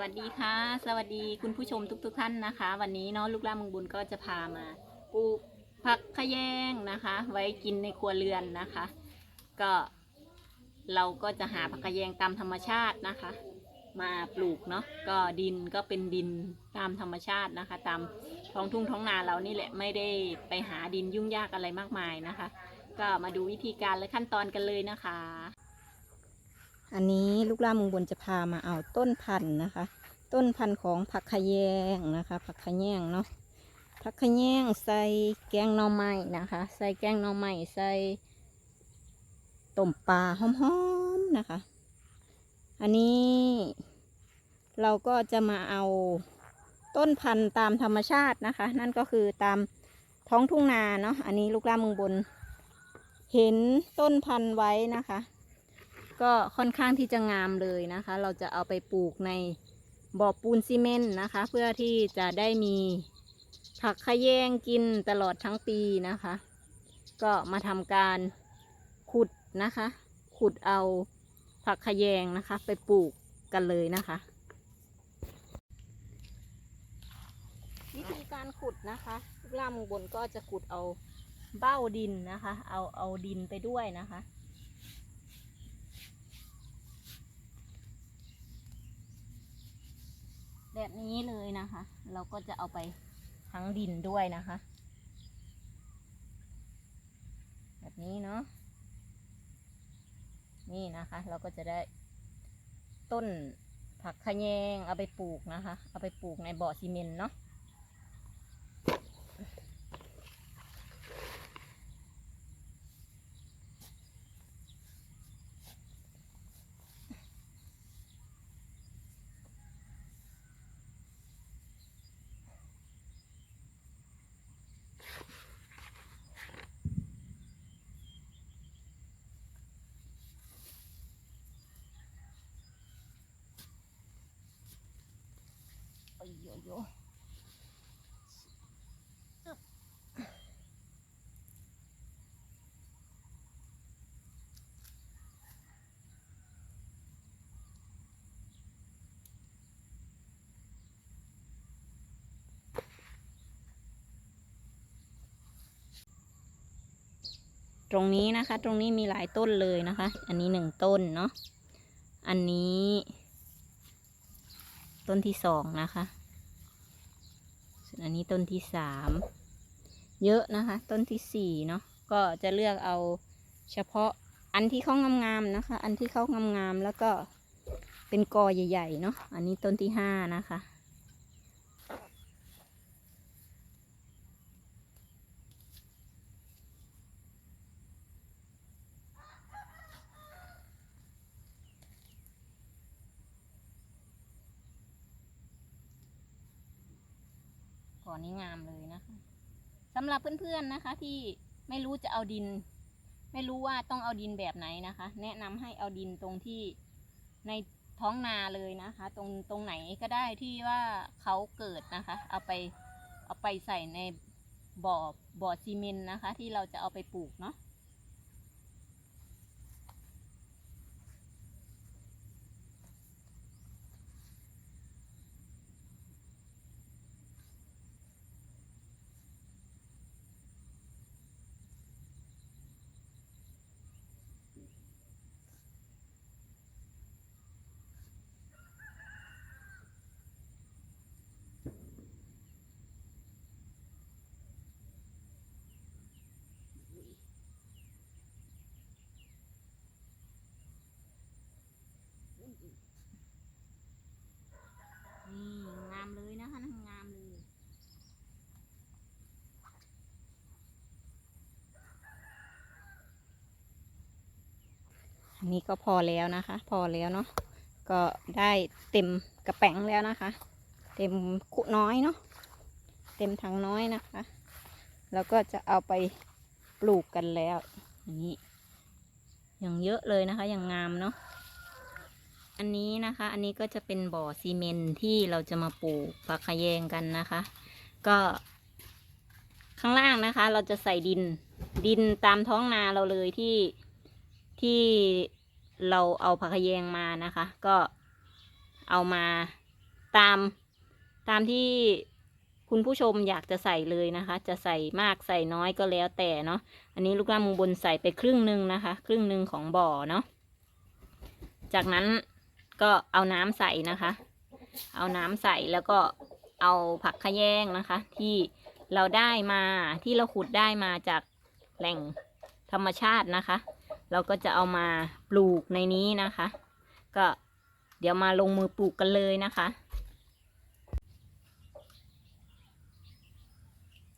วัสดีค่ะ สวัสดีคุณผู้ชมทุกๆทท่านนะคะ วันนี้เนาะลูกล่ามึงบุญก็จะพามาปลูกผักขะแยงนะคะ ไว้กินในครัวเรือนนะคะ ก็เราก็จะหาผักขะแยงตามธรรมชาตินะคะ มาปลูกเนาะก็ดินก็เป็นดินตามธรรมชาตินะคะ ตามท้องทุ่งท้องนาเรานี่แหละไม่ได้ไปหาดินยุ่งยากอะไรมากมายนะคะ ก็มาดูวิธีการและขั้นตอนกันเลยนะคะ อันนี้ลูกล่ามุงบนจะพามาเอาต้นพันธุ์นะคะ ต้นพันธุ์ของผักขะแยงนะคะ ผักขะแยงเนาะผักขะแยงใส่แกงหน่อไม้นะคะ ใส่แกงหน่อไม้ใส่ต้มปลาหอมๆนะคะ อันนี้เราก็จะมาเอาต้นพันธุ์ตามธรรมชาตินะคะ นั่นก็คือตามท้องทุ่งนาเนาะอันนี้ลูกล่ามุงบน เห็นต้นพันธุ์ไว้นะคะ ก็ค่อนข้างที่จะงามเลยนะคะ เราจะเอาไปปลูกในบ่อปูนซีเมนต์นะคะ เพื่อที่จะได้มีผักขะแยงกินตลอดทั้งปีนะคะ ก็มาทำการขุดนะคะ ขุดเอาผักขะแยงนะคะ ไปปลูกกันเลยนะคะ วิธีการขุดนะคะล่ามงบนก็จะขุดเอาเบ้าดินนะคะ เอาเอาดินไปด้วยนะคะ แบบนี้เลยนะคะ เราก็จะเอาไปทั้งดินด้วยนะคะ แบบนี้เนาะนี่นะคะ เราก็จะได้ต้นผักขะแยงเอาไปปลูกนะคะ เอาไปปลูกในบ่อซีเมนต์เนาะ โยโยโยอึ๊บตรงนี้นะคะ ตรงนี้มีหลายต้นเลยนะคะ อันนี้หนึ่งต้นเนาะ อันนี้ ต้นที่สองนะคะ อันนี้ต้นที่สามเยอะนะคะ ต้นที่สี่เนาะก็จะเลือกเอาเฉพาะอันที่เขางามๆนะคะ อันที่เขางามๆแล้วก็เป็นกอใหญ่ๆเนาะอันนี้ต้นที่ห้านะคะ อนนี้งามเลยนะคะสำหรับเพื่อนๆนะคะ ที่ไม่รู้จะเอาดิน ไม่รู้ว่าต้องเอาดินแบบไหนนะคะ แนะนำให้เอาดินตรงที่ในท้องนาเลยนะคะ ตรงตรงไหนก็ได้ที่ว่าเขาเกิดนะคะ เอาไปเอาไปใส่ในบ่อบ่อซีเมนต์นะคะ ที่เราจะเอาไปปลูกเนาะ นี่งามเลยนะคะงามเลย อั นี้ก็พอแล้วนะคะ พอแล้วเนาะก็ได้เต็มกระแป้งแล้วนะคะ เต็มคุน้อยเนาะเต็มถังน้อยนะคะ แล้วก็จะเอาไปปลูกกันแล้วอย่างนี้อย่างเยอะเลยนะคะอย่างงามเนาะอันนี้นะคะ อันนี้ก็จะเป็นบ่อซีเมนที่เราจะมาปลูกผักขะแยงกันนะคะ ก็ข้างล่างนะคะ เราจะใส่ดินดินตามท้องนาเราเลยที่ที่ เราเอาผักขะแยงมานะคะ ก็เอามาตามตามที่คุณผู้ชมอยากจะใส่เลยนะคะ จะใส่มากใส่น้อยก็แล้วแต่เนาะอันนี้ลูกล่ามุงบนใส่ไปครึ่งหนึ่งนะคะ ครึ่งหนึ่งของบ่อเนาะจากนั้นก็เอาน้ำใส่นะคะ เอาน้ำใส่แล้วก็เอาผักขยงนะคะ ที่เราได้มาที่เราขุดได้มาจากแหล่งธรรมชาตินะคะ เราก็จะเอามาปลูกในนี้นะคะ ก็เดี๋ยวมาลงมือปลูกกันเลยนะคะ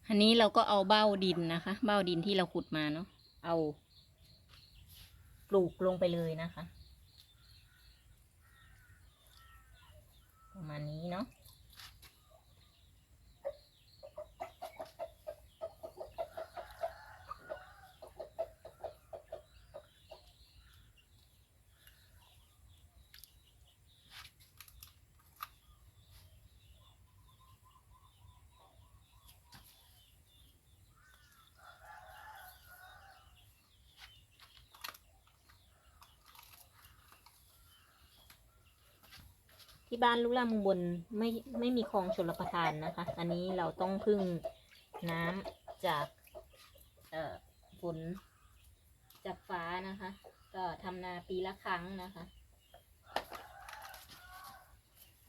อันนี้เราก็เอาเบ้าดินนะคะ เบ้าดินที่เราขุดมาเนาะเอา ปลูกลงไปเลยนะคะ ประมาณนี้เนาะ ที่บ้านลูกล่ามุงบนไม่ไม่มีคลองชลประทานนะคะ อันนี้เราต้องพึ่งน้ำจากเอ่อฝนจากฟ้านะคะ ก็ทำนาปีละครั้งนะคะ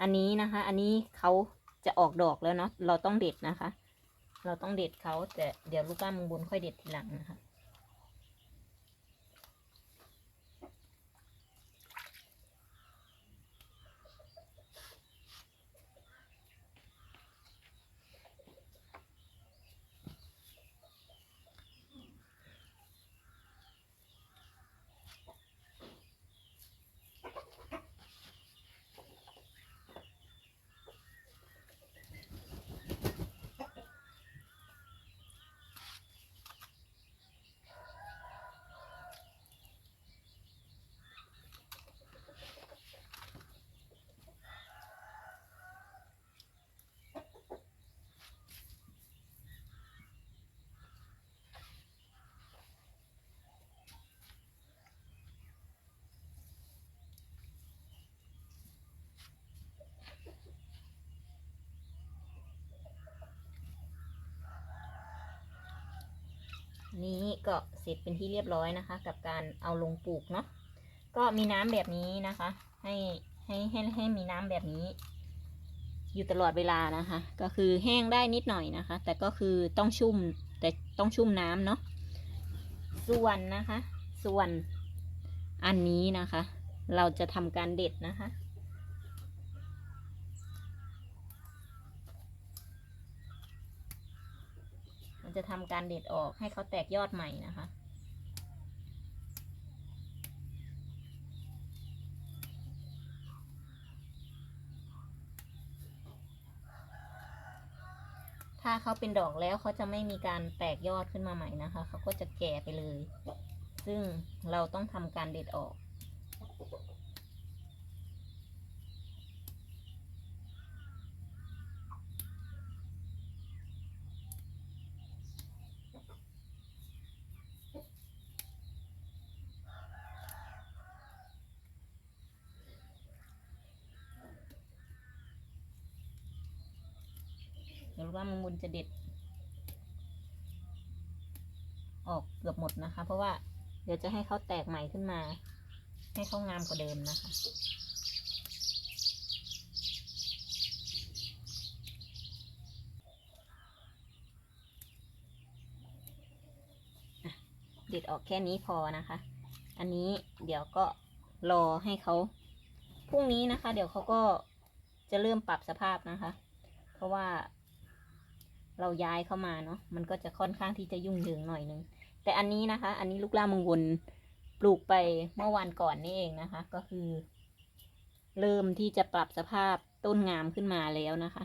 อันนี้นะคะ อันนี้เขาจะออกดอกแล้วเนาะเราต้องเด็ดนะคะ เราต้องเด็ดเขาแต่เดี๋ยวลูกล่ามุงบนค่อยเด็ดทีหลังนะคะ นี้ ก็เสร็จเป็นที่เรียบร้อยนะคะ กับการเอาลงปลูกเนาะก็มีน้ำแบบนี้นะคะ ให้ให้ให้ให้มีน้ำแบบนี้ อยู่ตลอดเวลานะคะ ก็คือแห้งได้นิดหน่อยนะคะ แต่ก็คือต้องชุ่มแต่ต้องชุ่มน้ำเนาะส่วนนะคะ ส่วนอันนี้นะคะ เราจะทำการเด็ดนะคะ จะทำการเด็ดออกให้เขาแตกยอดใหม่นะคะ ถ้าเขาเป็นดอกแล้วเขาจะไม่มีการแตกยอดขึ้นมาใหม่นะคะ เขาก็จะแก่ไปเลย ซึ่งเราต้องทำการเด็ดออก ดี๋ยวว่ามังมุนจะเด็ด ออกเกือบหมดนะคะ เพราะว่าเดี๋ยวจะให้เขาแตกใหม่ขึ้นมา ให้เขางามกว่าเดิมนะคะเด็ดออกแค่นี้พอนะคะ อันนี้เดี๋ยวก็รอให้เขาพรุ่งนี้นะคะ เดี๋ยวเขาก็จะเริ่มปรับสภาพนะคะ เพราะว่า เราย้ายเข้ามาเนาะมันก็จะค่อนข้างที่จะยุ่งเหยิงหน่อยนึง แต่อันนี้นะคะ อันนี้ลูกล่ามังวนปลูกไปเมื่อวันก่อนนี่เองนะคะ ก็คือ เริ่มที่จะปรับสภาพต้นงามขึ้นมาแล้วนะคะ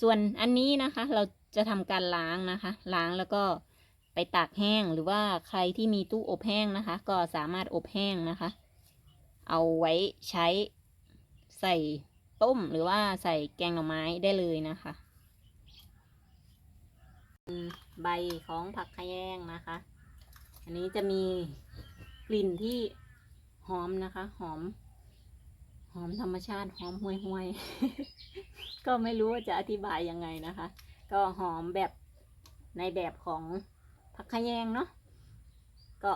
ส่วนอันนี้นะคะ เราจะทำการล้างนะคะ ล้างแล้วก็ไปตากแห้งหรือว่าใครที่มีตู้อบแห้งนะคะ ก็สามารถอบแห้งนะคะ เอาไว้ใช้ใส่ต้มหรือว่าใส่แกงหน่อไม้ได้เลยนะคะ ใบของผักขะแยงนะคะ อันนี้จะมีกลิ่นที่หอมนะคะ หอม หอมธรรมชาติหอมห่วยห่วยก็ไม่รู้ว่าจะอธิบายยังไงนะคะ ก็หอมแบบในแบบของผักขะแยงเนาะก็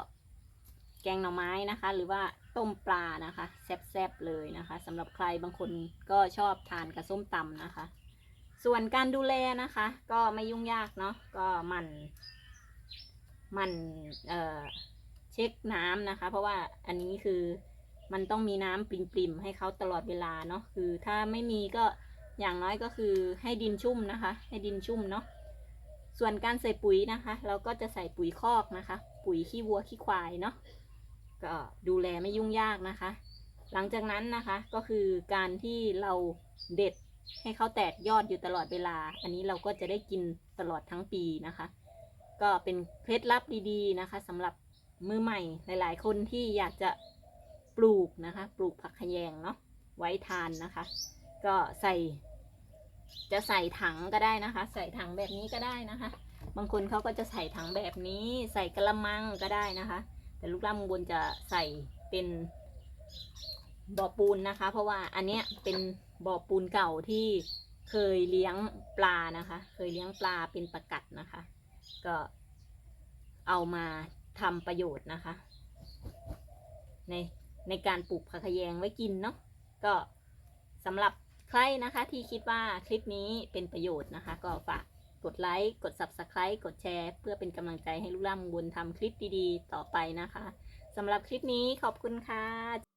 แกงหน่อไม้นะคะ หรือว่าต้มปลานะคะ แซ่บๆเลยนะคะสำหรับใครบางคนก็ชอบทานกับส้มตำนะคะ ส่วนการดูแลนะคะ ก็ไม่ยุ่งยากเนาะก็มันมันเอ่อเช็คน้ำนะคะ เพราะว่าอันนี้คือมันต้องมีน้ำปริมๆให้เขาตลอดเวลาเนาะคือถ้าไม่มีก็อย่างน้อยก็คือให้ดินชุ่มนะคะ ให้ดินชุ่มเนาะส่วนการใส่ปุ๋ยนะคะ เราก็จะใส่ปุ๋ยคอกนะคะ ปุ๋ยขี้วัวขี้ควายเนาะก็ดูแลไม่ยุ่งยากนะคะ หลังจากนั้นนะคะก็คือการที่เราเด็ด ให้เขาแตกยอดอยู่ตลอดเวลา อันนี้เราก็จะได้กินตลอดทั้งปีนะคะ ก็เป็นเคล็ดลับดีๆนะคะสำหรับมือใหม่หลาย ๆ คนที่อยากจะปลูกนะคะ ปลูกผักขยงเนาะไว้ทานนะคะ ก็ใส่ จะใส่ถังก็ได้นะคะ ใส่ถังแบบนี้ก็ได้นะคะ บางคนเขาก็จะใส่ถังแบบนี้ ใส่กระมังก็ได้นะคะ แต่ลูกล่ามบนจะใส่เป็นบ่อปูนนะคะ เพราะว่าอันเนี้ยเป็น บ่อปูนเก่าที่เคยเลี้ยงปลานะคะ เคยเลี้ยงปลาเป็นประกัดนะคะ ก็เอามาทำประโยชน์นะคะ ในในการปลูกผักขะแยงไว้กินเนาะก็สำหรับใครนะคะที่คิดว่าคลิปนี้เป็นประโยชน์นะคะ ก็ฝากกดไลค์กด subscribe กดแชร์ เพื่อเป็นกำลังใจให้ลูกล่ำบุญทำคลิปดีๆ ต่อไปนะคะสำหรับคลิปนี้ขอบคุณค่ะ